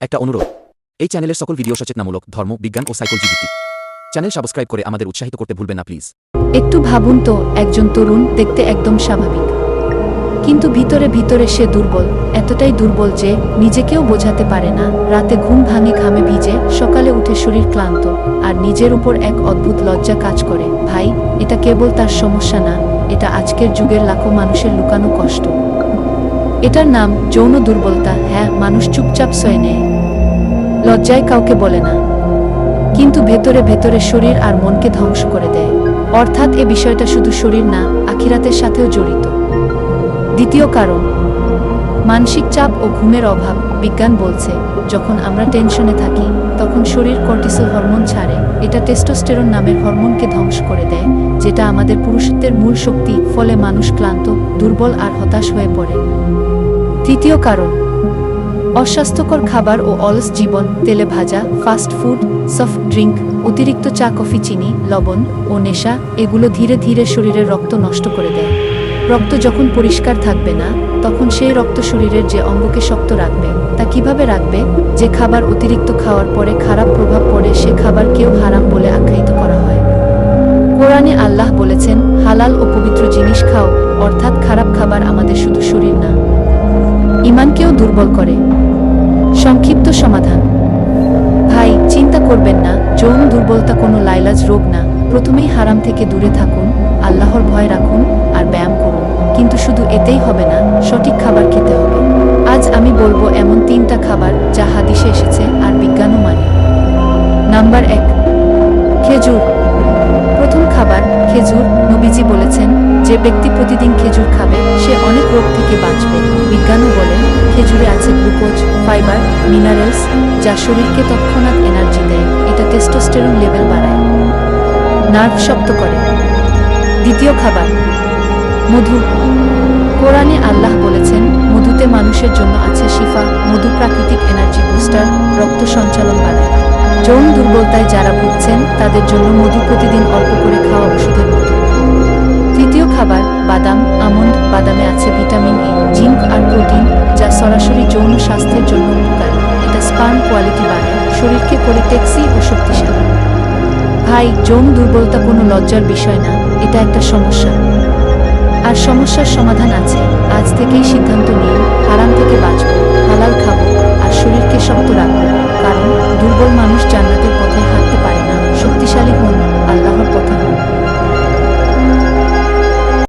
একটা অনুরোধ। এই চ্যানেলের সকল ভিডিও সচেতনামূলক, ধর্ম, বিজ্ঞান ও সাইকোলজি ভিত্তিক। চ্যানেল সাবস্ক্রাইব করে আমাদের উৎসাহিত করতে ভুলবেন না, প্লিজ। একটু ভাবুন তো, একজন তরুণ দেখতে একদম স্বাভাবিক। কিন্তু ভিতরে ভিতরে সে দুর্বল, এতটাই দুর্বল যে নিজেকেও বোঝাতে পারে না। রাতে ঘুম ভাঙে ঘামে ভিজে, সকালে উঠে শরীর ক্লান্ত, আর নিজের উপর এক অদ্ভুত লজ্জা কাজ করে। ভাই, এটা কেবল তার সমস্যা না, এটা আজকের যুগের লাখো মানুষের লুকানো কষ্ট। এটার নাম যৌন দুর্বলতা। হ্যাঁ মানুষ চুপচাপ সয়ে নেয়। লজ্জায় কাউকে বলে না। কিন্তু ভেতরে ভেতরে শরীর আর মনকে ধ্বংস করে দেয়। অর্থাৎ এ বিষয়টা শুধু শরীর না, আখিরাতের সাথেও জড়িত। দ্বিতীয় কারণ, মানসিক চাপ ও ঘুমের অভাব, বিজ্ঞান বলছে, যখন আমরা টেনশনে থাকি, তখন শরীর কর্টিসল হরমোন ছাড়ে। এটা টেস্টোস্টেরন নামের হরমোনকে ধ্বংস করে দেয়, যেটা আমাদের পুরুষত্বের মূল শক্তি, ফলে মানুষ ক্লান্ত, দুর্বল আর হতাশ হয়ে পড়ে। তৃতীয় কারণ, অস্বাস্থ্যকর খাবার ও অলস জীবন, তেলে ভাজা ফাস্ট ফুড সফট ড্রিঙ্ক অতিরিক্ত চা, কফি, চিনি, লবণ ও নেশা, এগুলো ধীরে ধীরে শরীরের রক্ত নষ্ট করে দেয়। রক্ত যখন পরিষ্কার থাকবে না, তখন সেই রক্ত শরীরের যে অঙ্গকে শক্ত রাখবে, তা কীভাবে রাখবে? যে খাবার অতিরিক্ত খাওয়ার পরে খারাপ প্রভাব পড়ে, সে খাবার কেউ হারাম বলে আখ্যায়িত করা হয়। কোরআনে আল্লাহ বলেছেন, হালাল ও পবিত্র জিনিস খাও, অর্থাৎ খারাপ খাবার আমাদের শুধু শরীর না দুর্বল করে। সংক্ষিপ্ত সমাধান। ভাই, চিন্তা করবেন না, যৌন দুর্বলতা কোনো লাইলাজ রোগ না। প্রথমেই হারাম থেকে দূরে থাকুন, আল্লাহর ভয় রাখুন আর ব্যায়াম করুন। কিন্তু শুধু এতেই হবে না, সঠিক খাবার খেতে হবে। আজ আমি বলব এমন তিনটা খাবার যা হাদিসে এসেছে আর বিজ্ঞানও মানে। নাম্বার এক, খেজুর। প্রথম খাবার খেজুর নবীজি বলেছেন যে ব্যক্তি প্রতিদিন খেজুর খাবে, সে অনেক রোগ থেকে বাঁচবে। বিজ্ঞানও বলে খেজুরে আছে গ্লুকোজ, ফাইবার, মিনারেলস, যা শরীরকে তৎক্ষণাৎ এনার্জি দেয়। এটা টেস্টোস্টেরন লেভেল বাড়ায়। নার্ভ শক্ত করে। দ্বিতীয় খাবার, মধু। কোরআনে আল্লাহ বলেছেন, মধুতে মানুষের জন্য আছে শিফা, মধু প্রাকৃতিক এনার্জি বুস্টার, রক্ত সঞ্চালন বাড়ায়। যৌন দুর্বলতায় যারা ভুগছেন, তাদের জন্য মধু প্রতিদিন অল্প করে খাওয়া ওষুধের সরাসরি যৌন স্বাস্থ্যের জন্য উপকারী। এটা স্পার্ম কোয়ালিটি বাড়ায়, শরীরকে করে ও শক্তিশালী। ভাই, যৌন দুর্বলতা কোনো লজ্জার বিষয় না, এটা একটা সমস্যা। আর সমস্যার সমাধান আছে, আজ থেকেই সিদ্ধান্ত নিয়ে হারাম থেকে বাঁচব।